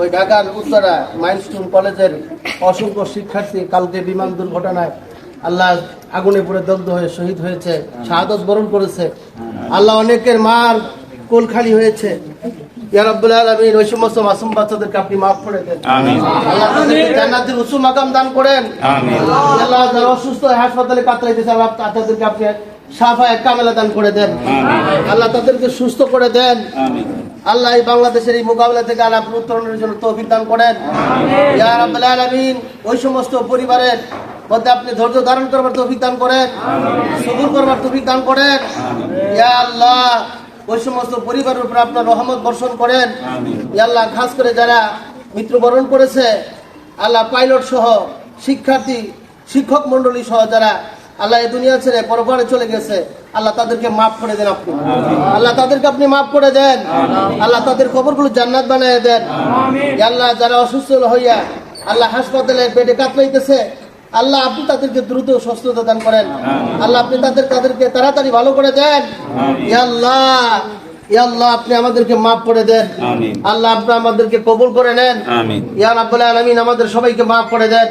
ওই ঢাকার উত্তরা মাইলস্টোন কলেজের অসংখ্য শিক্ষার্থী কালকে বিমান দুর্ঘটনায় আল্লাহ আগুনে পুড়ে দগ্ধ হয়ে শহীদ হয়েছে শাহাদত বরণ করেছে। আল্লাহ অনেকের মার কোল খালি হয়েছে। রাব্বুল আলামিন ওই সমস্ত মাসুম বাচ্চাদেরকে আপনি মাফ করে দেন। আল্লাহ তাদেরকে জান্নাতের উঁচু মাকাম দান করেন। আল্লাহ অসুস্থ হাসপাতালে কাতরাইতেছে তাদেরকে আপনি সাফা এক কামেলা দান করে দেন। আল্লাহ তাদেরকে সুস্থ করে দেন। আল্লাহ এই বাংলাদেশের এই মোকাবিলা থেকে আপনি উত্তরণের জন্য তৌফিক দান করেন। ইয়া আলামিন ওই সমস্ত পরিবারের মধ্যে আপনি ধৈর্য ধারণ করবার তৌফিক দান করেন। সবুর করবার তৌফিক দান করেন। ইয়া আল্লাহ ওই সমস্ত পরিবারের উপর আপনার রহমত বর্ষণ করেন। আল্লাহ খাস করে যারা মৃত্যুবরণ করেছে আল্লাহ পাইলট সহ শিক্ষার্থী শিক্ষক মন্ডলী সহ যারা আল্লাহ এই দুনিয়া ছেড়ে পরপরে চলে গেছে। আল্লাহ তাদেরকে মাফ করে দেন আপনি। আল্লাহ তাদেরকে আপনি মাফ করে দেন। আল্লাহ তাদের কবরগুলো জান্নাত বানিয়ে দেন। আল্লাহ যারা অসুস্থ হইয়া আল্লাহ হাসপাতালে বেডে কাতলাইতেছে আল্লাহ আপনি তাদেরকে দ্রুত সুস্থতা দান করেন। আল্লাহ আপনি তাদের তাদেরকে তাড়াতাড়ি ভালো করে দেন। আল্লাহ আল্লাহ আপনি আমাদেরকে মাফ করে দেন। আল্লাহ আপনি আমাদেরকে কবুল করে নেন। ইয়া রাব্বুল আলামিন আমাদের সবাইকে মাফ করে দেন।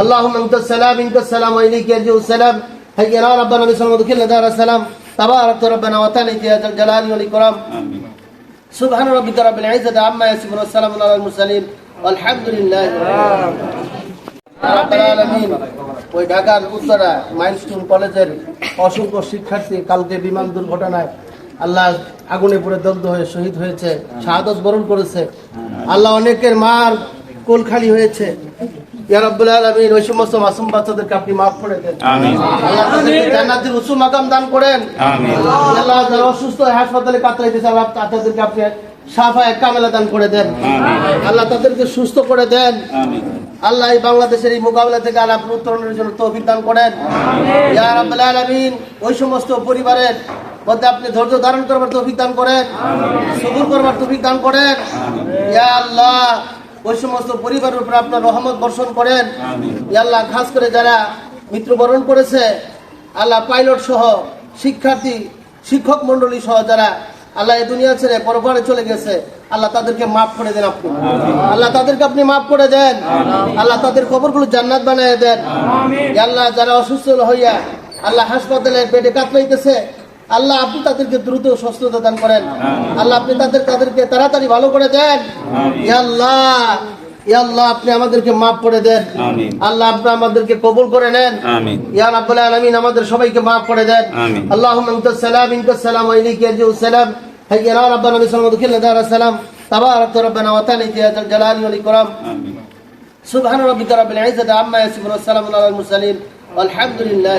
আল্লাহুম্মা আনতাস সালাম মিনকাস সালাম ওয়া ইলাইকা সালাম। হাইয়া রাব্বানা বিসলাম দুখিলনা দারাস সালাম। তাবারাক রাব্বানা ওয়া ইয়া জাল জালালি ওয়াল ইকরাম। আমিন। সুবহান রাব্বিকা রাব্বিল ইজ্জাতি আম্মা ইয়াসিফুন ওয়া সালামুন আলাল মুরসালিন। আলহামদুলিল্লাহি রাব্বিল আলামিন। ওই ঢাকার উত্তরা মাইলস্টোন কলেজের অসংখ্য শিক্ষার্থী কালকে বিমান দুর্ঘটনায় আল্লাহ আগুনে পুড়ে দগ্ধ হয়ে শহীদ হয়েছে শাহাদত বরণ করেছে। আল্লাহ অনেকের মার কোল খালি হয়েছে। রাব্বুল ওই সমস্ত মাসুম বাচ্চাদেরকে আপনি মাফ করে দেন। আল্লাহ তাদেরকে জান্নাতের উঁচু মাকাম দান করেন। আল্লাহ যারা অসুস্থ হাসপাতালে কাতরাইতেছে আল্লাহ তাদেরকে আপনি সাফা এক কামেলা দান করে দেন। আল্লাহ তাদেরকে সুস্থ করে দেন। আল্লাহ এই বাংলাদেশের এই মোকাবিলা থেকে আল্লাহ আপনি উত্তরণের জন্য তৌফিক দান করেন। ইয়া রাব্বাল আলামিন ওই সমস্ত পরিবারের মধ্যে আপনি ধৈর্য ধারণ করবার তৌফিক দান করেন। সবুর করবার তৌফিক দান করেন। ইয়া আল্লাহ ওই সমস্ত পরিবারের উপর আপনার রহমত বর্ষণ করেন। ইয়া আল্লাহ খাস করে যারা মৃত্যুবরণ করেছে আল্লাহ পাইলট সহ শিক্ষার্থী শিক্ষক মন্ডলী সহ যারা আল্লাহ এই দুনিয়া ছেড়ে পরপরে চলে গেছে আল্লাহ তাদেরকে মাফ করে দেন আপনি। আল্লাহ তাদেরকে আপনি মাফ করে দেন। আল্লাহ তাদের কবরগুলো জান্নাত বানিয়ে দেন। ইয়া আল্লাহ যারা অসুস্থ হইয়া আল্লাহ হাসপাতালে বেডে কাতলাইতেছে আল্লাহ আপনি তাদেরকে দ্রুত সুস্থতা দান করেন আল্লাহ আপনি তাদের তাদেরকে তাড়াতাড়ি ভালো করে দেন ইয়া আল্লাহ ইয়া আল্লাহ আপনি আমাদেরকে মাফ করে দেন আমিন আল্লাহ আপনি আমাদেরকে কবুল করে নেন আমিন ইয়া রাব্বুল আলামিন আমাদের সবাইকে মাফ করে দেন আমিন। আল্লাহুম্মা আনতাস সালাম মিনকাস সালাম ওয়া ইলাইকা ইয়ারজিউ সালাম হাইয়া রাব্বানা বিসলাম দুখিলনা দারাস সালাম তাবারাক রাব্বানা ওয়া তাআলা ইয়া জাল জালালি ওয়াল ইকরাম আমিন সুবহান রাব্বিকা রাব্বিল ইজ্জাতি আম্মা ইয়াসিফুন ওয়া সালামুন আলাল মুরসালিন والحمد لله